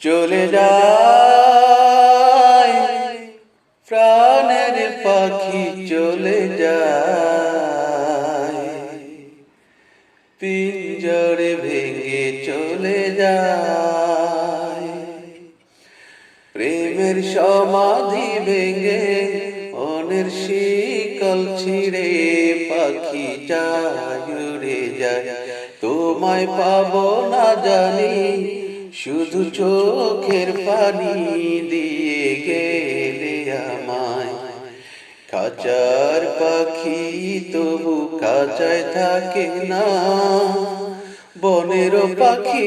চলে যায়। প্রাণের পাখি চলে যায়। পিঞ্জরে ভেঙে চলে যায়। প্রেমের সমাধি ভেঙে অনের শিকল ছিঁড়ে পাখি যায় উড়ে যায়। তোমায় পাবো না জানি শুধু চোখের পানি দিয়ে গেলে আমায়। খাঁচার পাখি তবু খাঁচায় থাকে না। বনের পাখি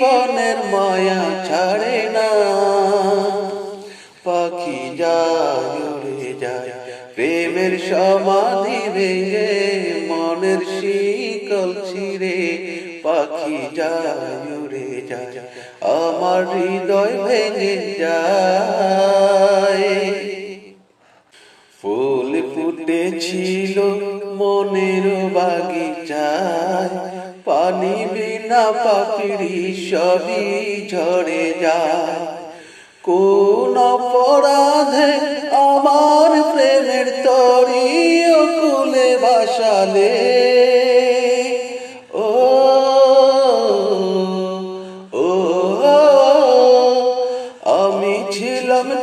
বনের মায়া ছাড়ে না। পাখি যায় যায়, প্রেমের সমাধি ভেঙে মনের শিকল ছিঁড়ে। পাখি যায় যায়, আমার হৃদয় ভেঙে যায়। ফুল ফুটেছিল মনের বাগিচায়, পানি বিনা পাপড়ি সবই ঝরে যায়। কোন অপরাধে আমার প্রেমের তরি কুলে ভাসালে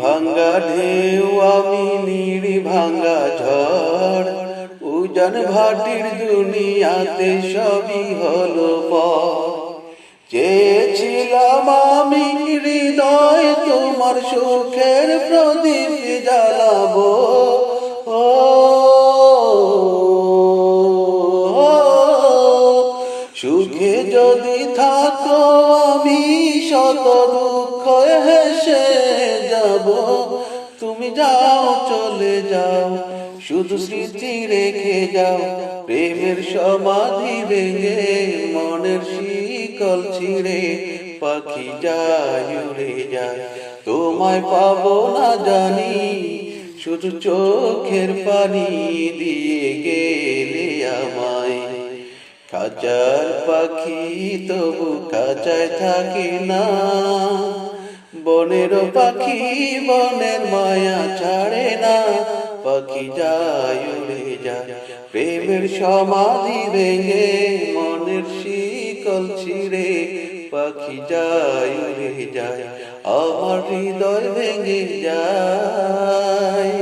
ভাঙ্গা ঢেউ, আমি নিড়ি ভাঙ্গা ঝড়। উজান ভাটির দুনিয়াতে সবই হলো চেয়েছিলাম আমি হৃদয় তোমার সুখের প্রদীপ জ্বালাবো। ও, সুখে যদি থাকো, আমি শত দুঃখ হেসে যাব, তুমি যাও, চলে যাও, শুধু স্মৃতি রেখে যাও, প্রেমের সমাধি ভেঙে, মনের শিকল ছিঁড়ে, পাখি যায়, উড়ে যায়, তোমায় পাবো না জানি, শুধু চোখের পানি দিয়ে গেলে আমায়। খাঁচার পাখি তবু খাঁচায় থাকে না। বনের পাখি বনের মায়া ছাড়ে না। পাখি যায়, উড়ে যায়, প্রেমের সমাধি ভেঙে মনের শিকল ছিঁড়ে। পাখি যায়, উড়ে যায়, আমার হৃদয় ভেঙে যায়।